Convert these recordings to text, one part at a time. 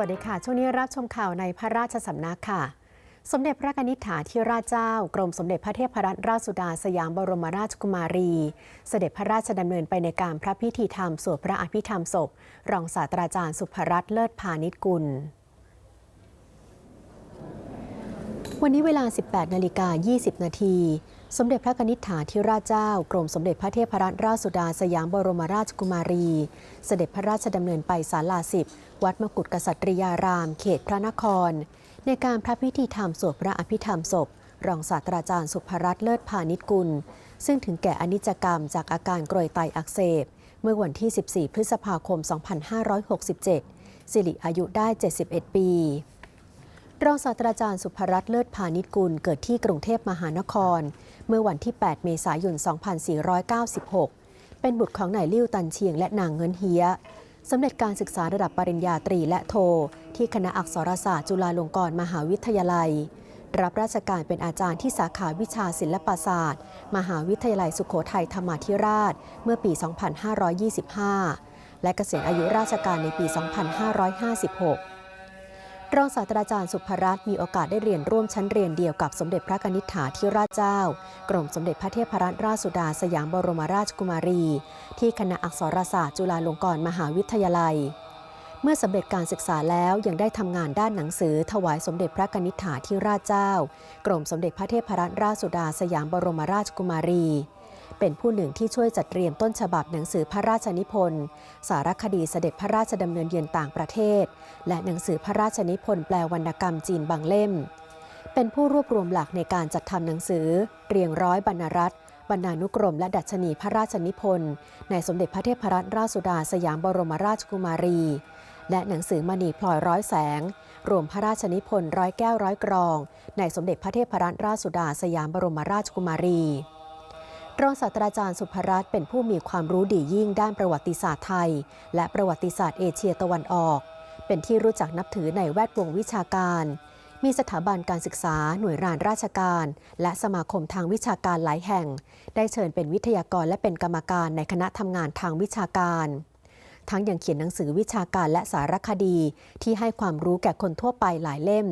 วัสดีค่ะ ช่วงนี้รับชมข่าวในพระราชสำนักค่ะ สมเด็จพระนิษฐาธิราชเจ้า กรมสมเด็จพระเทพรัตนราชสุดาสยามบรมราชกุมารี เสด็จพระราชดำเนินไปในการพระพิธีธรรมสวดพระอภิธรรมศพ รองศาสตราจารย์สุภรัตน์เลิศพาณิชกุลวันนี้เวลา 18 นาฬิกา 20 นาที สมเด็จพระนิษฐาธิราชเจ้า กรมสมเด็จพระเทพรัตนราชสุดาสยามบรมราชกุมารี เสด็จพระราชดำเนินไปศาลาสิบวัดมกุฎกษัตริยาราม เขตพระนคร ในการพระพิธีธรรมสวดพระอภิธรรมศพ รองศาสตราจารย์สุภรัตน์เลิศพาณิชกุล ซึ่งถึงแก่อนิจกรรมจากอาการกรอยไตอักเสบ เมื่อวันที่ 14 พฤษภาคม 2567 สิริอายุได้ 71 ปี รองศาสตราจารย์สุภรัตน์เลิศพาณิชกุลเกิดที่กรุงเทพมหานคร เมื่อวันที่ 8 เมษายน 2496 เป็นบุตรของนายลิ้วตันเชียงและนางเงินเฮียสำเร็จการศึกษาระดับปริญญาตรีและโท ที่คณะอักษรศาสตร์จุฬาลงกรณ์มหาวิทยาลัย รับราชการเป็นอาจารย์ที่สาขาวิชาศิลปศาสตร์ มหาวิทยาลัยสุโขทัยธรรมาธิราช เมื่อปี 2525 และเกษียณอายุราชการในปี 2556 รองศาสตราจารย์สุภรัตน์มีโอกาสได้เรียนร่วมชั้นเรียนเดียวกับสมเด็จพระกนิษฐาธิราชเจ้า กรมสมเด็จพระเทพรัตนราชสุดาสยามบรมราชกุมารี ที่คณะอักษรศาสตร์จุฬาลงกรณ์มหาวิทยาลัย เมื่อสำเร็จการศึกษาแล้วยังได้ทำงานด้านหนังสือถวายสมเด็จพระกนิษฐาธิราชเจ้า กรมสมเด็จพระเทพรัตนราชสุดาสยามบรมราชกุมารี เป็นผู้หนึ่งที่ช่วยจัดเตรียมต้นฉบับหนังสือพระราชนิพนธ์ สารคดีเสด็จพระราชดำเนินเยือนต่างประเทศ และหนังสือพระราชนิพนธ์แปลวรรณกรรมจีนบางเล่ม เป็นผู้รวบรวมหลักในการจัดทำหนังสือ เรียงร้อยบรรณรัตบรรณานุกรมและดัชนีพระราชนิพนธ์ในสมเด็จพระเทพรัตนราชสุดาสยามบรมราชกุมารี และหนังสือมณีพลอยร้อยแสง รวมพระราชนิพนธ์ร้อยแก้วร้อยกรอง ในสมเด็จพระเทพรัตนราชสุดาสยามบรมราชกุมารี รองศาสตราจารย์สุภรัตน์เป็นผู้มีความรู้ดียิ่งด้านประวัติศาสตร์ไทย และประวัติศาสตร์เอเชียตะวันออก เป็นที่รู้จักนับถือในแวดวงวิชาการ มีสถาบันการศึกษาหน่วยงานราชการ และสมาคมทางวิชาการหลายแห่ง ได้เชิญเป็นวิทยากรและเป็นกรรมการในคณะทำงานทางวิชาการ ทั้งยังเขียนหนังสือวิชาการและสารคดี ที่ให้ความรู้แก่คนทั่วไปหลายเล่ม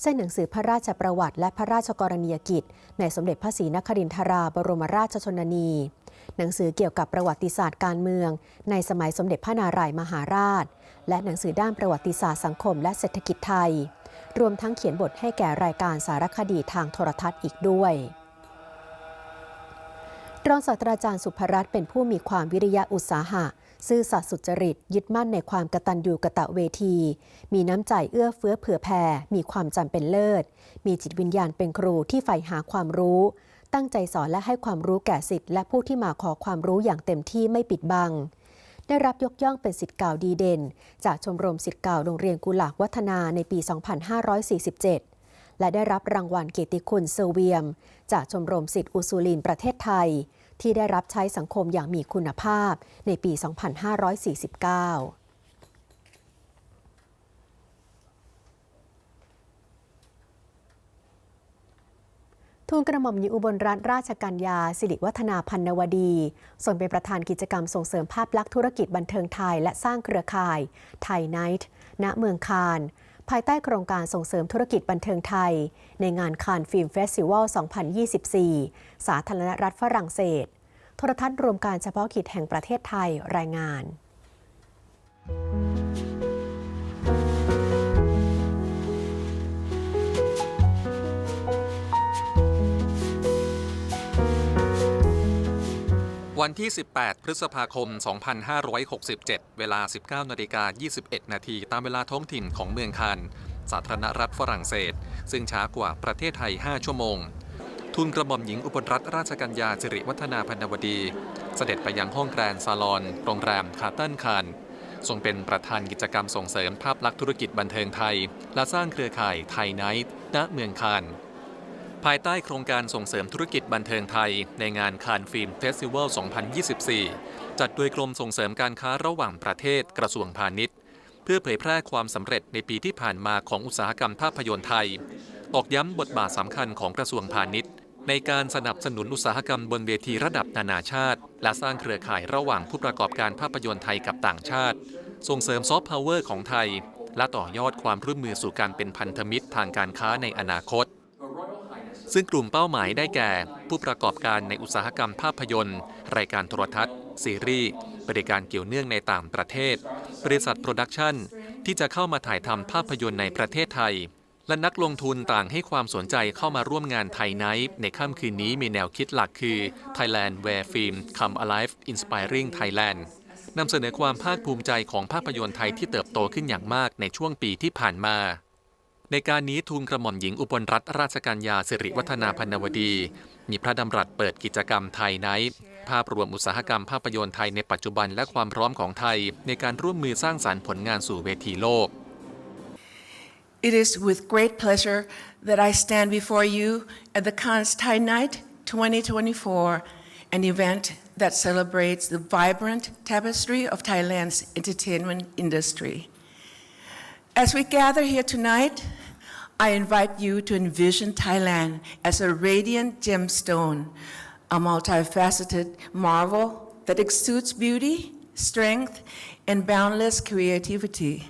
เส้นหนังสือพระราชประวัติและพระราชกรณียกิจ ในสมเด็จพระศรีนครินทราบรมราชชนนี หนังสือเกี่ยวกับประวัติศาสตร์การเมือง ในสมัยสมเด็จพระนารายมหาราช และหนังสือด้านประวัติศาสตร์สังคมและเศรษฐกิจไทย รวมทั้งเขียนบทให้แก่รายการสารคดีทางโทรทัศน์อีกด้วยรองศาสตราจารย์สุภรัตน์เป็นผู้มีความวิริยะอุตสาหะ ซื่อสัตย์สุจริต ยึดมั่นในความกตัญญูกะตะเวที มีน้ำใจเอื้อเฟื้อเผื่อแผ่ มีความจำเป็นเลิศ มีจิตวิญญาณเป็นครูที่ใฝ่หาความรู้ ตั้งใจสอนและให้ความรู้แก่สิทธิ์และผู้ที่มาขอความรู้อย่างเต็มที่ไม่ปิดบัง ได้รับยกย่องเป็นสิทธิ์เก่าดีเด่น จากชมรมสิทธิ์เก่าโรงเรียนกุหลาบวัฒนาในปี 2547และได้รับรางวัลเกียรติคุณเซเวียม จากชมรมสิทธิ์อุซูลินประเทศไทย ที่ได้รับใช้สังคมอย่างมีคุณภาพในปี 2549ทูลกระหม่อมหญิงอุบลรัตนราชกัญญา สิริวัฒนาพันนวดีส่วนเป็นประธานกิจกรรมส่งเสริมภาพลักษณ์ธุรกิจบันเทิงไทย และสร้างเครือข่ายไทยไนท์ณเมืองคาน ภายใต้โครงการส่งเสริมธุรกิจบันเทิงไทย ในงานคานฟิล์มเฟสติวัล 2024 สาธารณรัฐฝรั่งเศส โทรทัศน์รวมการเฉพาะกิจแห่งประเทศไทยรายงาน วันที่ 18 พฤษภาคม 2567 เวลา 19นาฬิกา21 นาทีตามเวลาท้องถิ่นของเมืองคานสาธารณรัฐฝรั่งเศส ซึ่งช้ากว่าประเทศไทย 5 ชั่วโมง ทุนกระหม่อมหญิงอุบลรัตนราชกัญญาสิริวัฒนาพันวดี เสด็จไปยังห้องแกรนด์ซาลอน โรงแรมคาร์ตันคานทรงเป็นประธานกิจกรรมส่งเสริมภาพลักษณ์ธุรกิจบันเทิงไทย และสร้างเครือข่ายไทยไนท์ณเมืองคาน ภายใต้โครงการส่งเสริมธุรกิจบันเทิงไทย ในงานคานฟิล์มเฟสติวัล 2024 จัดโดยกรมส่งเสริมการค้าระหว่างประเทศกระทรวงพาณิชย์ เพื่อเผยแพร่ความสำเร็จในปีที่ผ่านมาของอุตสาหกรรมภาพยนตร์ไทย ตอกย้ำบทบาทสำคัญของกระทรวงพาณิชย์ ในการสนับสนุนอุตสาหกรรมบนเวทีระดับนานาชาติ และสร้างเครือข่ายระหว่างผู้ประกอบการภาพยนตร์ไทยกับต่างชาติ ส่งเสริมซอฟต์พาวเวอร์ของไทย และต่อยอดความร่วมมือสู่การเป็นพันธมิตรทางการค้าในอนาคต ซึ่งกลุ่มเป้าหมายได้แก่ ผู้ประกอบการในอุตสาหกรรมภาพยนตร์ รายการโทรทัศน์ ซีรีส์บริการเกี่ยวเนื่องในต่างประเทศ บริษัทโปรดักชันที่จะเข้ามาถ่ายทำภาพยนตร์ในประเทศไทย และนักลงทุนต่างให้ความสนใจเข้ามาร่วมงานไทยไนท์ในค่ำคืนนี้มีแนวคิดหลักคือ Thailand Where Film Come Alive Inspiring Thailand นำเสนอความภาคภูมิใจของภาพยนตร์ไทยที่เติบโตขึ้นอย่างมากในช่วงปีที่ผ่านมา ในการนี้ทูลกระหม่อมหญิงอุบลรัตนราชกัญญาสิริวัฒนาพันวดี มีพระดำรัสเปิดกิจกรรมไทยไนท์ภาพรวมอุตสาหกรรมภาพยนตร์ไทยในปัจจุบันและความพร้อมของไทย ในการร่วมมือสร้างสารรค์ผลงานสู่เวทีโลก It is with great pleasure that I stand before you at the Cannes Thai Night 2024, an event that celebrates the vibrant tapestry of Thailand's entertainment industry. As we gather here tonight, I invite you to envision Thailand as a radiant gemstone, a multifaceted marvel that exudes beauty, strength, and boundless creativity.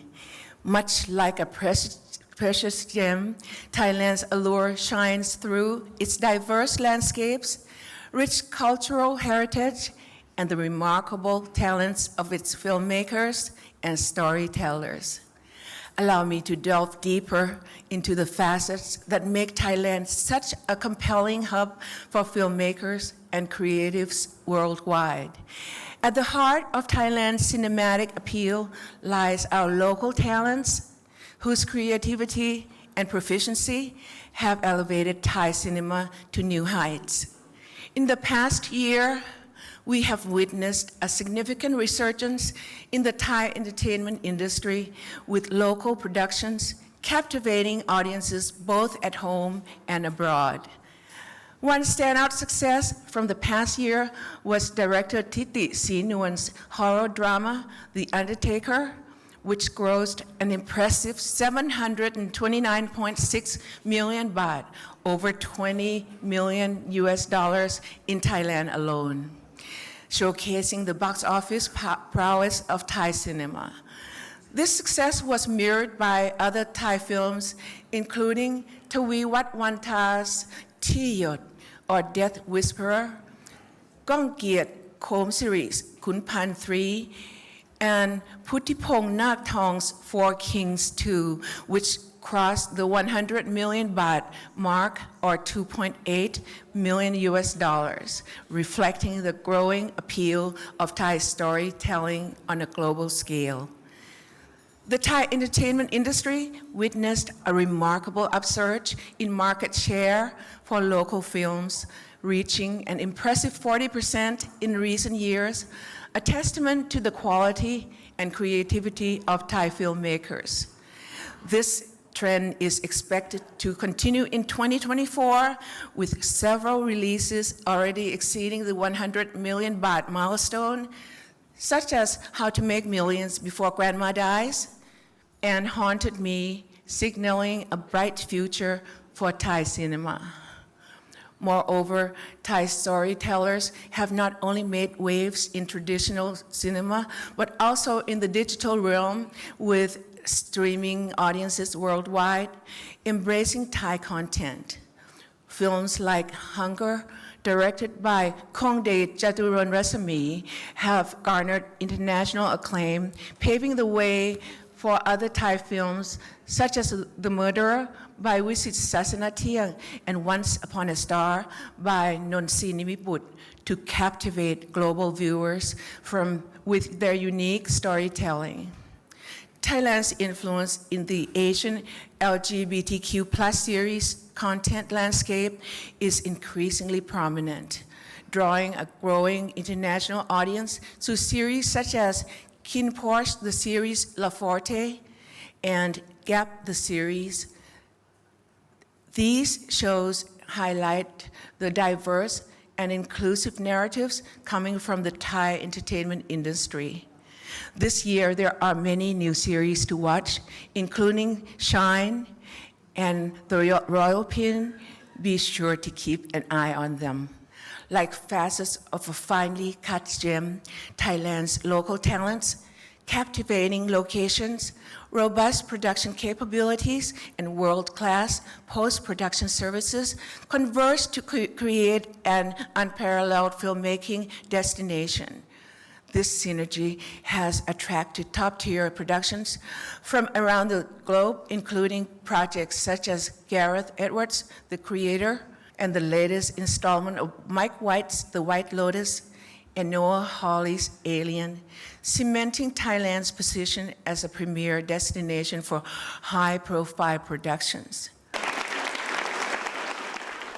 Much like a precious, precious gem, Thailand's allure shines through its diverse landscapes, rich cultural heritage, and the remarkable talents of its filmmakers and storytellers. Allow me to delve deeper into the facets that make Thailand such a compelling hub for filmmakers and creatives worldwide. At the heart of Thailand's cinematic appeal lies our local talents, whose creativity and proficiency have elevated Thai cinema to new heights. In the past year, we have witnessed a significant resurgence in the Thai entertainment industry with local productions captivating audiences both at home and abroad. One standout success from the past year was director Titi Sinuan's horror drama, The Undertaker, which grossed an impressive 729.6 million baht, over 20 million US dollars in Thailand alone, showcasing the box office prowess of Thai cinema. This success was mirrored by other Thai films, including Tawiwat Wanta's Tiyot or Death Whisperer, Gongkiet Kom series Kunpan 3, and Putipong Nak Tong's Four Kings 2, which crossed the 100 million baht mark or 2.8 million US dollars, reflecting the growing appeal of Thai storytelling on a global scale. The Thai entertainment industry witnessed a remarkable upsurge in market share for local films, reaching an impressive 40% in recent years, a testament to the quality and creativity of Thai filmmakers. This trend is expected to continue in 2024 with several releases already exceeding the 100 million baht milestone, such as How to Make Millions Before Grandma Dies and Haunted Me, signaling a bright future for Thai cinema. Moreover, Thai storytellers have not only made waves in traditional cinema, but also in the digital realm with streaming audiences worldwide, embracing Thai content. Films like Hunger, directed by Kongde Jaturon Rasami, have garnered international acclaim, paving the way for other Thai films such as The Murderer by Wisit Sasanatiang and Once Upon a Star by Nonsi Nimiput to captivate global viewers from, with their unique storytelling. Thailand's influence in the Asian LGBTQ plus series content landscape is increasingly prominent, drawing a growing international audience to series such as Kin Porsche, the series La Forte, and Gap, the series. These shows highlight the diverse and inclusive narratives coming from the Thai entertainment industry. This year, there are many new series to watch, including Shine and The Royal- Pin. Be sure to keep an eye on them. Like facets of a finely cut gem, Thailand's local talents, captivating locations, robust production capabilities, and world-class post-production services converge to cre- create an unparalleled filmmaking destination. This synergy has attracted top-tier productions from around the globe, including projects such as Gareth Edwards, The Creator, and the latest installment of Mike White's The White Lotus and Noah Hawley's Alien, cementing Thailand's position as a premier destination for high-profile productions.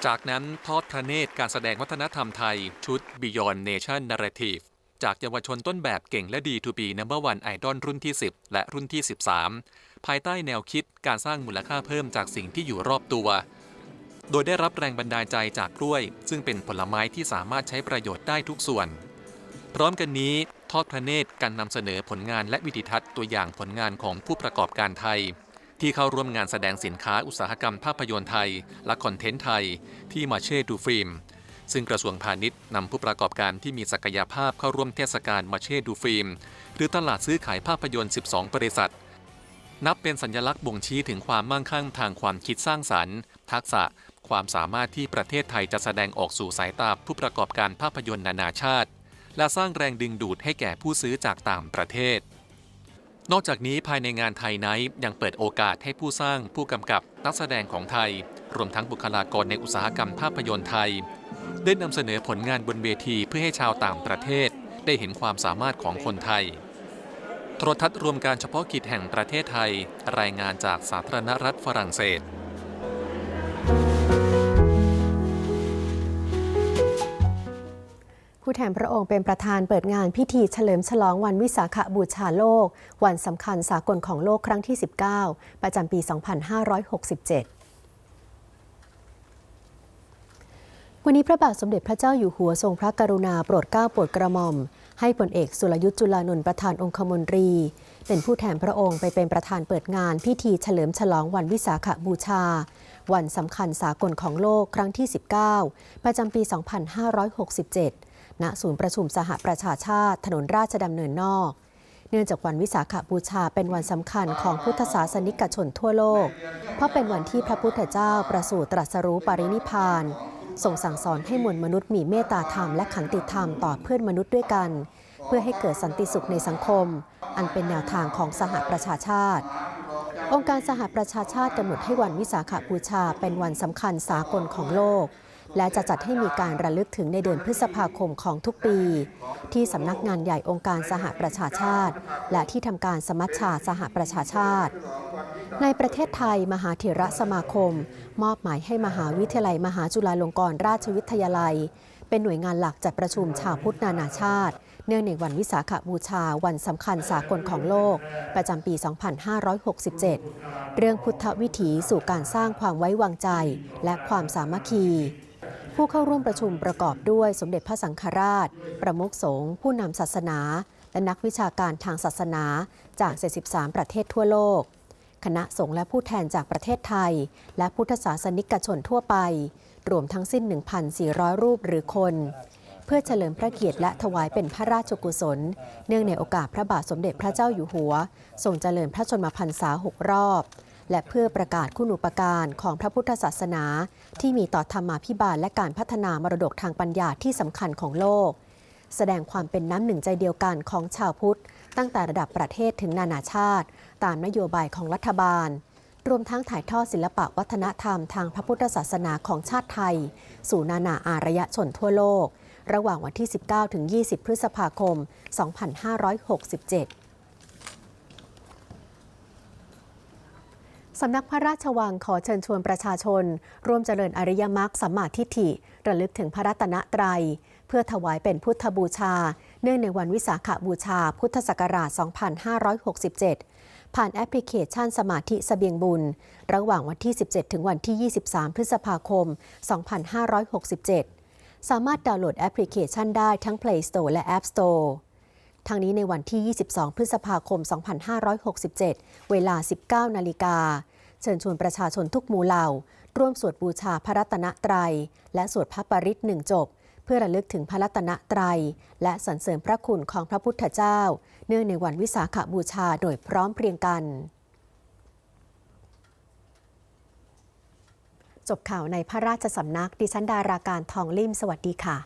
จากนั้นทอดพระเนตรการแสดงวัฒนธรรมไทย ชุด Beyond Nation Narrative จากเยาวชนต้นแบบเก่งและดี to be number one idol รุ่นที่ 10 และรุ่นที่ 13 ภายใต้แนวคิดการสร้างมูลค่าเพิ่มจากสิ่งที่อยู่รอบตัว โดยได้รับแรงบันดาลใจจากกล้วย ซึ่งเป็นผลไม้ที่สามารถใช้ประโยชน์ได้ทุกส่วน พร้อมกันนี้ทอดพระเนตรการนำเสนอผลงานและวิดีทัศน์ตัวอย่างผลงานของผู้ประกอบการไทย ที่เข้าร่วมงานแสดงสินค้าอุตสาหกรรมภาพยนตร์ไทย และคอนเทนต์ไทย ที่มาเช่ดูฟิล์ม ซึ่งกระทรวงพาณิชย์นำผู้ประกอบการที่มีศักยภาพเข้าร่วมเทศกาลมาเช่ดูฟิล์ม หรือตลาดซื้อขายภาพยนตร์ 12 บริษัท นับเป็นสัญลักษณ์บ่งชี้ถึงความมั่งคั่งทางความคิดสร้างสรรค์ ทักษะ ความสามารถที่ประเทศไทยจะแสดงออกสู่สายตาผู้ประกอบการภาพยนตร์นานาชาติ และสร้างแรงดึงดูดให้แก่ผู้ซื้อจากต่างประเทศนอกจากนี้ภายในงานไทยไนท์ยังเปิดโอกาสให้ผู้สร้างผู้กำกับนักแสดงของไทย รวมทั้งบุคลากรในอุตสาหกรรมภาพยนตร์ไทย ได้นำเสนอผลงานบนเวทีเพื่อให้ชาวต่างประเทศ ได้เห็นความสามารถของคนไทย โทรทัศน์รวมการเฉพาะกิจแห่งประเทศไทย รายงานจากสาธารณรัฐฝรั่งเศสผู้แทนพระองค์เป็นประธานเปิดงานพิธีเฉลิมฉลองวันวิสาขบูชาโลก วันสำคัญสากลของโลกครั้งที่ 19 ประจำปี 2567 วันนี้พระบาทสมเด็จพระเจ้าอยู่หัวทรงพระกรุณาโปรดเกล้าโปรดกระหม่อม ให้พลเอกสุรยุทธ์จุลานนท์ประธานองคมนตรี เป็นผู้แทนพระองค์ไปเป็นประธานเปิดงานพิธีเฉลิมฉลองวันวิสาขบูชา วันสำคัญสากลของโลกครั้งที่ 19 ประจำปี 2567 ณ ศูนย์ประชุมสหประชาชาติ ถนนราชดำเนินนอก เนื่องจากวันวิสาขบูชาเป็นวันสำคัญของพุทธศาสนิกชนทั่วโลก เพราะเป็นวันที่พระพุทธเจ้าประสูติตรัสรู้ปรินิพาน ทรงสั่งสอนให้มวลมนุษย์มีเมตตาธรรมและขันติธรรมต่อเพื่อนมนุษย์ด้วยกัน เพื่อให้เกิดสันติสุขในสังคม อันเป็นแนวทางของสหประชาชาติ องค์การสหประชาชาติกำหนดให้วันวิสาขบูชาเป็นวันสำคัญสากลของโลก และจะจัดให้มีการระลึกถึงในเดือนพฤษภาคมของทุกปี ที่สำนักงานใหญ่องค์การสหประชาชาติ และที่ทำการสมัชชาสหประชาชาติ ในประเทศไทย มหาเถระสมาคม มอบหมายให้มหาวิทยาลัย มหาจุฬาลงกรณราชวิทยาลัย เป็นหน่วยงานหลักจัดประชุมชาวพุทธนานาชาติ เนื่องในวันวิสาขบูชาวันสำคัญสากลของโลก ประจำปี 2567 เรื่องพุทธวิถีสู่การสร้างความไว้วางใจ และความสามัคคีผู้เข้าร่วมประชุมประกอบด้วยสมเด็จพระสังฆราช ประมุขสงฆ์ผู้นำศาสนา และนักวิชาการทางศาสนาจาก 73 ประเทศทั่วโลก คณะสงฆ์และผู้แทนจากประเทศไทย และพุทธศาสนิกชนทั่วไป รวมทั้งสิ้น 1,400 รูปหรือคน เพื่อเฉลิมพระเกียรติและถวายเป็นพระราชกุศล เนื่องในโอกาสพระบาทสมเด็จพระเจ้าอยู่หัวทรงเจริญพระชนมพรรษาหกรอบ และเพื่อประกาศคุณูปการของพระพุทธศาสนา ที่มีต่อธรรมาภิบาลและการพัฒนามรดกทางปัญญาที่สำคัญของโลก แสดงความเป็นน้ำหนึ่งใจเดียวกันของชาวพุทธ ตั้งแต่ระดับประเทศถึงนานาชาติ ตามนโยบายของรัฐบาล รวมทั้งถ่ายทอดศิลปะวัฒนธรรมทางพระพุทธศาสนาของชาติไทย สู่นานาอารยชนทั่วโลก ระหว่างวันที่ 19 ถึง 20 พฤษภาคม 2567สำนักพระราชวังขอเชิญชวนประชาชน ร่วมเจริญอริยมรรคสัมมาทิฏฐิ ระลึกถึงพระรัตนตรัย เพื่อถวายเป็นพุทธบูชา เนื่องในวันวิสาขบูชาพุทธศักราช 2567 ผ่านแอปพลิเคชันสมาธิเสบียงบุญ ระหว่างวันที่ 17 ถึงวันที่ 23 พฤษภาคม 2567 สามารถดาวน์โหลดแอปพลิเคชันได้ทั้ง Play Store และ App Store ทางนี้ในวันที่ 22 พฤษภาคม 2567 เวลา 19 นาฬิกา เชิญชวนประชาชนทุกหมู่เหล่า ร่วมสวดบูชาพระรัตนตรัย และสวดพระปริตหนึ่งจบ พื่อระลึกถึงพระรัตนตรัย และสรรเสริมพระคุณของพระพุทธเจ้า เนื่องในวันวิสาขบูชาโดยพร้อมเพรียงกัน จบข่าวในพระราชสำนักดิฉันดาราการทองลิ่มสวัสดีค่ะ